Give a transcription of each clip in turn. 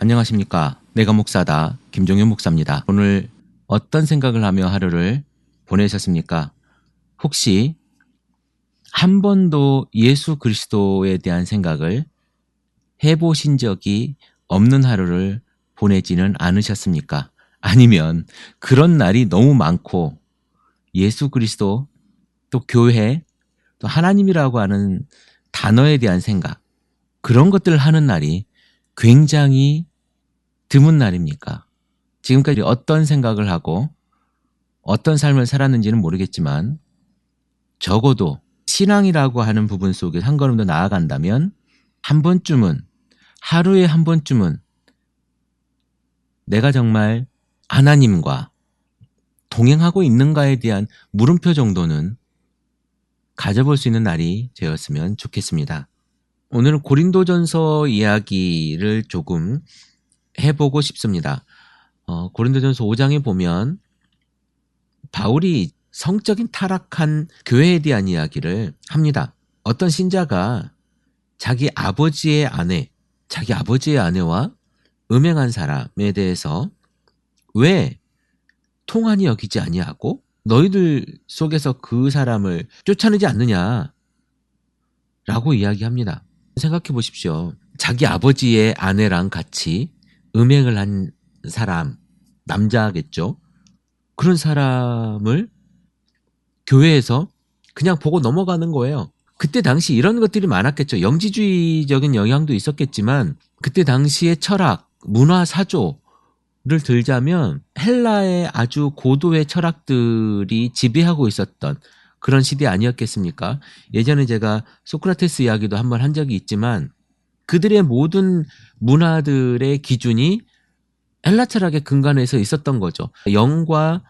안녕하십니까. 내가 목사다. 김종현 목사입니다. 오늘 어떤 생각을 하며 하루를 보내셨습니까? 혹시 한 번도 예수 그리스도에 대한 생각을 해보신 적이 없는 하루를 보내지는 않으셨습니까? 아니면 그런 날이 너무 많고 예수 그리스도 또 교회 또 하나님이라고 하는 단어에 대한 생각 그런 것들을 하는 날이 굉장히 드문 날입니까? 지금까지 어떤 생각을 하고 어떤 삶을 살았는지는 모르겠지만 적어도 신앙이라고 하는 부분 속에 한 걸음 더 나아간다면 한 번쯤은 하루에 한 번쯤은 내가 정말 하나님과 동행하고 있는가에 대한 물음표 정도는 가져볼 수 있는 날이 되었으면 좋겠습니다. 오늘은 고린도전서 이야기를 조금 해보고 싶습니다. 어, 고린도전서 5장에 보면 바울이 성적인 타락한 교회에 대한 이야기를 합니다. 어떤 신자가 자기 아버지의 아내, 자기 아버지의 아내와 음행한 사람에 대해서 왜 통한이 여기지 아니하고 너희들 속에서 그 사람을 쫓아내지 않느냐 라고 이야기합니다. 생각해 보십시오. 자기 아버지의 아내랑 같이 음행을 한 사람, 남자겠죠? 그런 사람을 교회에서 그냥 보고 넘어가는 거예요. 그때 당시 이런 것들이 많았겠죠. 영지주의적인 영향도 있었겠지만 그때 당시의 철학, 문화 사조를 들자면 헬라의 아주 고도의 철학들이 지배하고 있었던 그런 시대 아니었겠습니까? 예전에 제가 소크라테스 이야기도 한번 한 적이 있지만 그들의 모든 문화들의 기준이 헬라 철학의 근간에서 있었던 거죠. 영과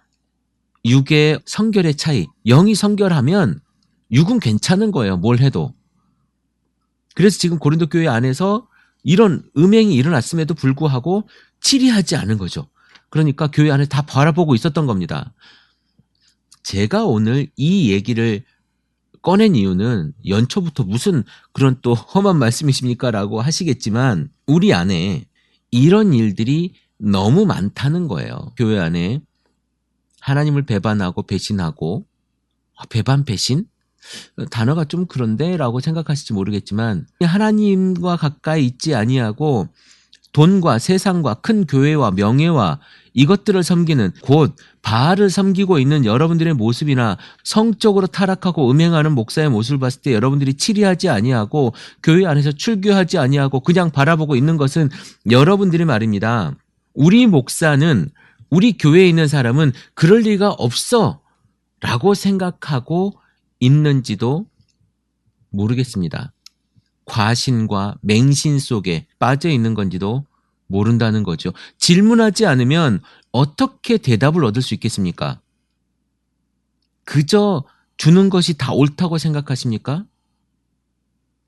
육의 성결의 차이. 영이 성결하면 육은 괜찮은 거예요. 뭘 해도. 그래서 지금 고린도 교회 안에서 이런 음행이 일어났음에도 불구하고 치리하지 않은 거죠. 그러니까 교회 안에 다 바라보고 있었던 겁니다. 제가 오늘 이 얘기를 꺼낸 이유는 연초부터 무슨 그런 또 험한 말씀이십니까? 라고 하시겠지만 우리 안에 이런 일들이 너무 많다는 거예요. 교회 안에 하나님을 배반하고 배신하고 아, 배반 배신? 단어가 좀 그런데 라고 생각하실지 모르겠지만 하나님과 가까이 있지 아니하고 돈과 세상과 큰 교회와 명예와 이것들을 섬기는 곧 바알을 섬기고 있는 여러분들의 모습이나 성적으로 타락하고 음행하는 목사의 모습을 봤을 때 여러분들이 치리하지 아니하고 교회 안에서 출교하지 아니하고 그냥 바라보고 있는 것은 여러분들의 말입니다. 우리 목사는 우리 교회에 있는 사람은 그럴 리가 없어 라고 생각하고 있는지도 모르겠습니다. 과신과 맹신 속에 빠져 있는 건지도 모른다는 거죠. 질문하지 않으면 어떻게 대답을 얻을 수 있겠습니까? 그저 주는 것이 다 옳다고 생각하십니까?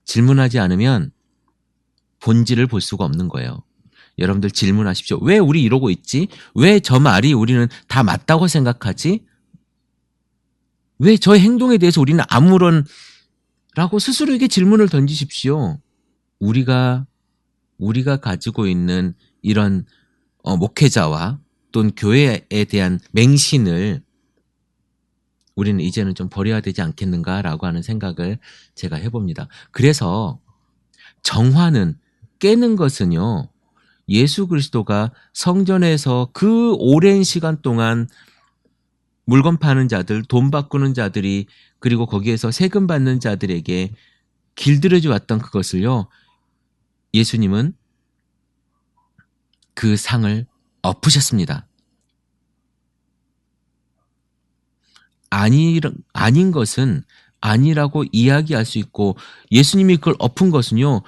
질문하지 않으면 본질을 볼 수가 없는 거예요. 여러분들 질문하십시오. 왜 우리 이러고 있지? 왜 저 말이 우리는 다 맞다고 생각하지? 왜저 행동에 대해서 우리는 아무런 라고 스스로에게 질문을 던지십시오. 우리가 우리가 가지고 있는 이런 어, 목회자와 또는 교회에 대한 맹신을 우리는 이제는 좀 버려야 되지 않겠는가라고 하는 생각을 제가 해봅니다. 그래서 정화는 깨는 것은요, 예수 그리스도가 성전에서 그 오랜 시간 동안 물건 파는 자들, 돈 바꾸는 자들이 그리고 거기에서 세금 받는 자들에게 길들여져 왔던 그것을요. 예수님은 그 상을 엎으셨습니다. 아니, 아닌 것은 아니라고 이야기할 수 있고 예수님이 그걸 엎은 것은요.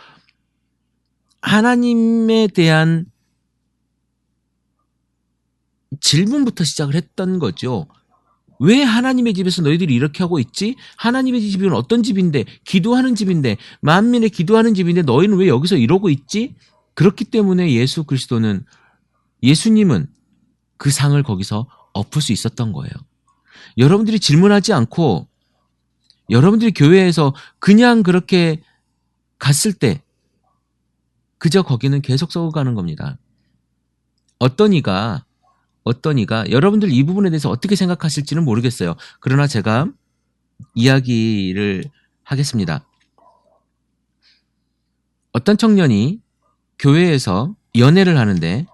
하나님에 대한 질문부터 시작을 했던 거죠. 왜 하나님의 집에서 너희들이 이렇게 하고 있지? 하나님의 집은 어떤 집인데, 기도하는 집인데, 만민의 기도하는 집인데, 너희는 왜 여기서 이러고 있지? 그렇기 때문에 예수 그리스도는, 예수님은 그 상을 거기서 엎을 수 있었던 거예요. 여러분들이 질문하지 않고, 여러분들이 교회에서 그냥 그렇게 갔을 때, 그저 거기는 계속 썩어가는 겁니다. 어떤 이가 어떤 이가 여러분들 이 부분에 대해서 어떻게 생각하실지는 모르겠어요. 그러나 제가 이야기를 하겠습니다. 어떤 청년이 교회에서 연애를 하는데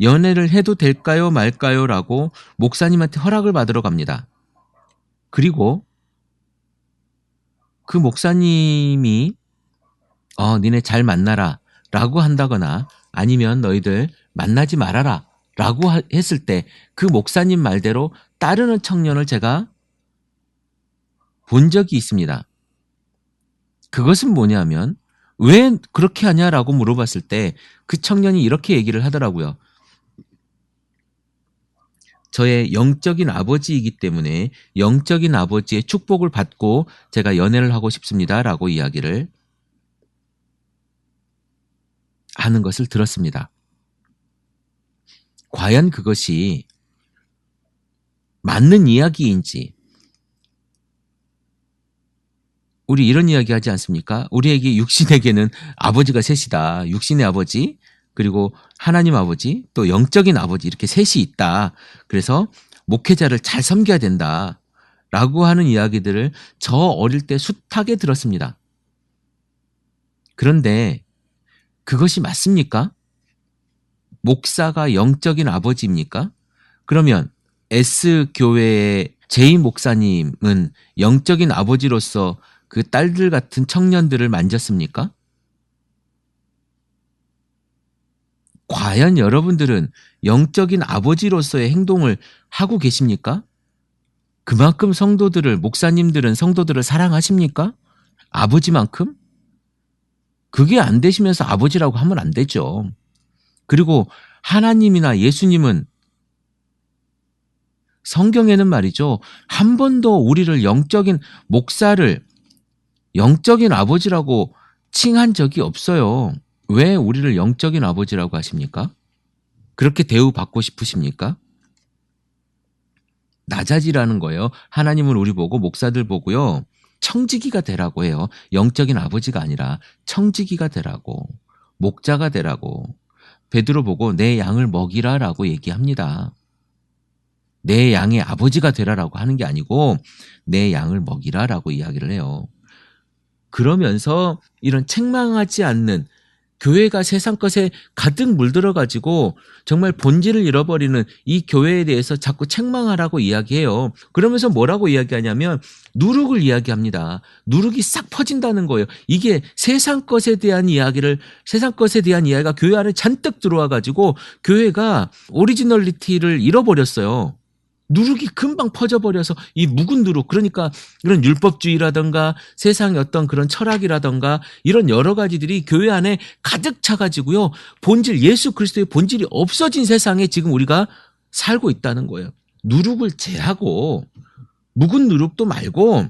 연애를 해도 될까요 말까요 라고 목사님한테 허락을 받으러 갑니다. 그리고 그 목사님이 어 니네 잘 만나라 라고 한다거나 아니면 너희들 만나지 말아라 라고 했을 때 그 목사님 말대로 따르는 청년을 제가 본 적이 있습니다. 그것은 뭐냐면 왜 그렇게 하냐라고 물어봤을 때 그 청년이 이렇게 얘기를 하더라고요. 저의 영적인 아버지이기 때문에 영적인 아버지의 축복을 받고 제가 연애를 하고 싶습니다. 라고 이야기를 하는 것을 들었습니다. 과연 그것이 맞는 이야기인지 우리 이런 이야기 하지 않습니까? 우리에게 육신에게는 아버지가 셋이다. 육신의 아버지, 그리고 하나님 아버지, 또 영적인 아버지 이렇게 셋이 있다. 그래서 목회자를 잘 섬겨야 된다. 라고 하는 이야기들을 저 어릴 때 숱하게 들었습니다. 그런데 그것이 맞습니까? 목사가 영적인 아버지입니까? 그러면 S 교회의 제이 목사님은 영적인 아버지로서 그 딸들 같은 청년들을 만졌습니까? 과연 여러분들은 영적인 아버지로서의 행동을 하고 계십니까? 그만큼 성도들을, 목사님들은 성도들을 사랑하십니까? 아버지만큼? 그게 안 되시면서 아버지라고 하면 안 되죠. 그리고 하나님이나 예수님은 성경에는 말이죠. 한 번도 우리를 영적인 목사를 영적인 아버지라고 칭한 적이 없어요. 왜 우리를 영적인 아버지라고 하십니까? 그렇게 대우받고 싶으십니까? 나자지라는 거예요. 하나님은 우리 보고 목사들 보고요. 청지기가 되라고 해요. 영적인 아버지가 아니라 청지기가 되라고. 목자가 되라고. 베드로 보고 내 양을 먹이라라고 얘기합니다. 내 양의 아버지가 되라라고 하는 게 아니고 내 양을 먹이라라고 이야기를 해요. 그러면서 이런 책망하지 않는 교회가 세상 것에 가득 물들어 가지고 정말 본질을 잃어버리는 이 교회에 대해서 자꾸 책망하라고 이야기해요. 그러면서 뭐라고 이야기하냐면 누룩을 이야기합니다. 누룩이 싹 퍼진다는 거예요. 이게 세상 것에 대한 이야기를 세상 것에 대한 이야기가 교회 안에 잔뜩 들어와 가지고 교회가 오리지널리티를 잃어버렸어요. 누룩이 금방 퍼져버려서 이 묵은 누룩 그러니까 이런 율법주의라던가 세상의 어떤 그런 철학이라던가 이런 여러 가지들이 교회 안에 가득 차가지고요 본질 예수 그리스도의 본질이 없어진 세상에 지금 우리가 살고 있다는 거예요. 누룩을 제하고 묵은 누룩도 말고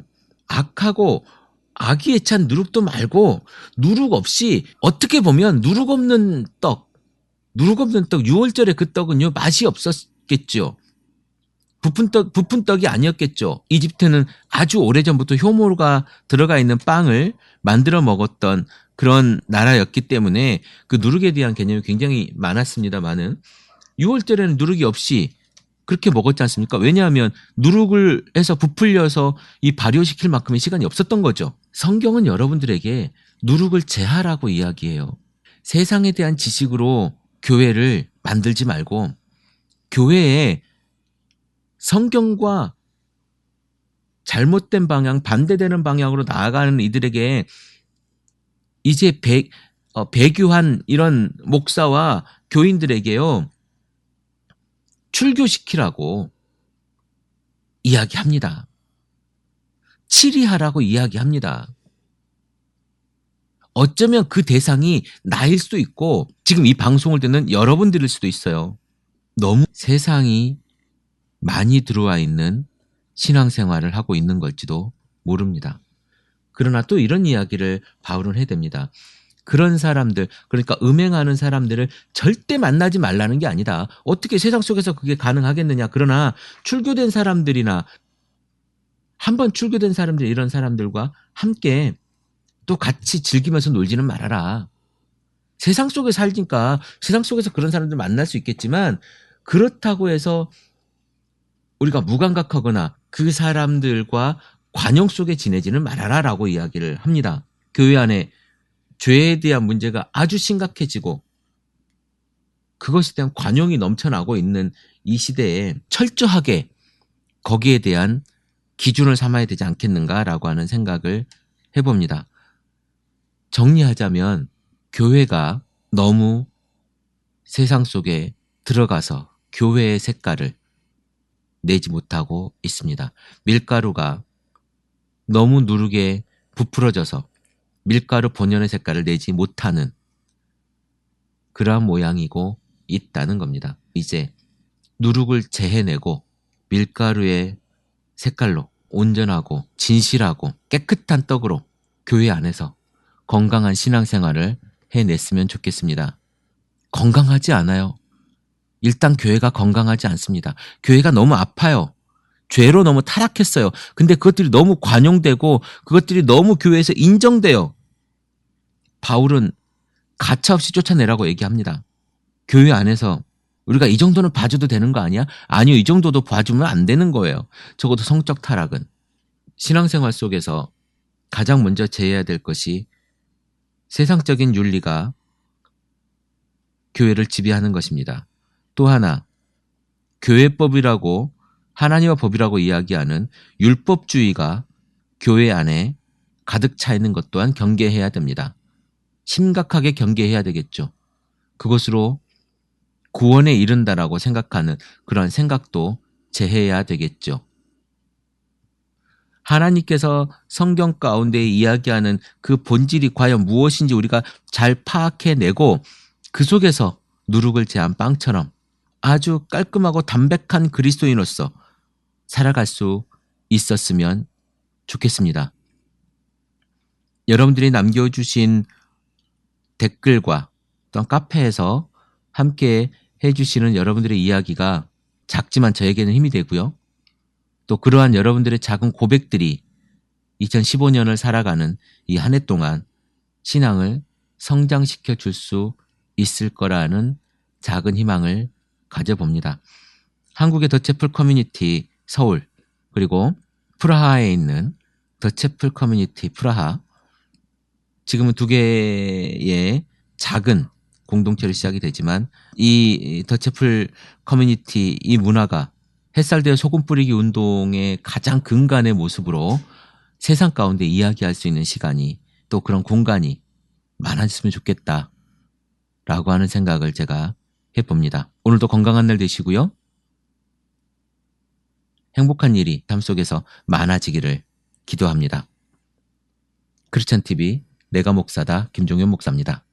악하고 악의에 찬 누룩도 말고 누룩 없이 어떻게 보면 누룩 없는 떡 누룩 없는 떡 6월절에 그 떡은요 맛이 없었겠죠 부푼 떡, 부푼 떡이 아니었겠죠. 이집트는 아주 오래전부터 효모가 들어가 있는 빵을 만들어 먹었던 그런 나라였기 때문에 그 누룩에 대한 개념이 굉장히 많았습니다만은 6월절에는 누룩이 없이 그렇게 먹었지 않습니까? 왜냐하면 누룩을 해서 부풀려서 이 발효시킬 만큼의 시간이 없었던 거죠. 성경은 여러분들에게 누룩을 제하라고 이야기해요. 세상에 대한 지식으로 교회를 만들지 말고 교회에 성경과 잘못된 방향, 반대되는 방향으로 나아가는 이들에게 이제 배, 어, 배교한 이런 목사와 교인들에게요, 출교시키라고 이야기합니다. 치리하라고 이야기합니다. 어쩌면 그 대상이 나일 수도 있고, 지금 이 방송을 듣는 여러분들일 수도 있어요. 너무 세상이 많이 들어와 있는 신앙생활을 하고 있는 걸지도 모릅니다. 그러나 또 이런 이야기를 바울은 해댑니다. 그런 사람들, 그러니까 음행하는 사람들을 절대 만나지 말라는 게 아니다. 어떻게 세상 속에서 그게 가능하겠느냐. 그러나 출교된 사람들이나 한번 출교된 사람들, 이런 사람들과 함께 또 같이 즐기면서 놀지는 말아라. 세상 속에 살니까 세상 속에서 그런 사람들 만날 수 있겠지만 그렇다고 해서 우리가 무감각하거나 그 사람들과 관용 속에 지내지는 말아라라고 이야기를 합니다. 교회 안에 죄에 대한 문제가 아주 심각해지고 그것에 대한 관용이 넘쳐나고 있는 이 시대에 철저하게 거기에 대한 기준을 삼아야 되지 않겠는가라고 하는 생각을 해봅니다. 정리하자면 교회가 너무 세상 속에 들어가서 교회의 색깔을 내지 못하고 있습니다. 밀가루가 너무 누르게 부풀어져서 밀가루 본연의 색깔을 내지 못하는 그러한 모양이고 있다는 겁니다. 이제 누룩을 재해내고 밀가루의 색깔로 온전하고 진실하고 깨끗한 떡으로 교회 안에서 건강한 신앙생활을 해냈으면 좋겠습니다. 건강하지 않아요. 일단 교회가 건강하지 않습니다. 교회가 너무 아파요. 죄로 너무 타락했어요. 근데 그것들이 너무 관용되고 그것들이 너무 교회에서 인정돼요. 바울은 가차없이 쫓아내라고 얘기합니다. 교회 안에서 우리가 이 정도는 봐줘도 되는 거 아니야? 아니요, 이 정도도 봐주면 안 되는 거예요. 적어도 성적 타락은. 신앙생활 속에서 가장 먼저 제해야 될 것이 세상적인 윤리가 교회를 지배하는 것입니다. 또 하나, 교회법이라고 하나님의 법이라고 이야기하는 율법주의가 교회 안에 가득 차 있는 것 또한 경계해야 됩니다. 심각하게 경계해야 되겠죠. 그것으로 구원에 이른다라고 생각하는 그런 생각도 제해야 되겠죠. 하나님께서 성경 가운데 이야기하는 그 본질이 과연 무엇인지 우리가 잘 파악해내고 그 속에서 누룩을 제한 빵처럼 아주 깔끔하고 담백한 그리스도인으로서 살아갈 수 있었으면 좋겠습니다. 여러분들이 남겨주신 댓글과 또한 카페에서 함께 해주시는 여러분들의 이야기가 작지만 저에게는 힘이 되고요. 또 그러한 여러분들의 작은 고백들이 2015년을 살아가는 이 한 해 동안 신앙을 성장시켜 줄 수 있을 거라는 작은 희망을 가져봅니다. 한국의 더체플 커뮤니티 서울 그리고 프라하에 있는 더체플 커뮤니티 프라하 지금은 두 개의 작은 공동체로 시작이 되지만 이 더체플 커뮤니티 이 문화가 햇살되어 소금 뿌리기 운동의 가장 근간의 모습으로 세상 가운데 이야기할 수 있는 시간이 또 그런 공간이 많아졌으면 좋겠다. 라고 하는 생각을 제가 해봅니다. 오늘도 건강한 날 되시고요. 행복한 일이 삶 속에서 많아지기를 기도합니다. 크리스찬 TV 내가 목사다 김종현 목사입니다.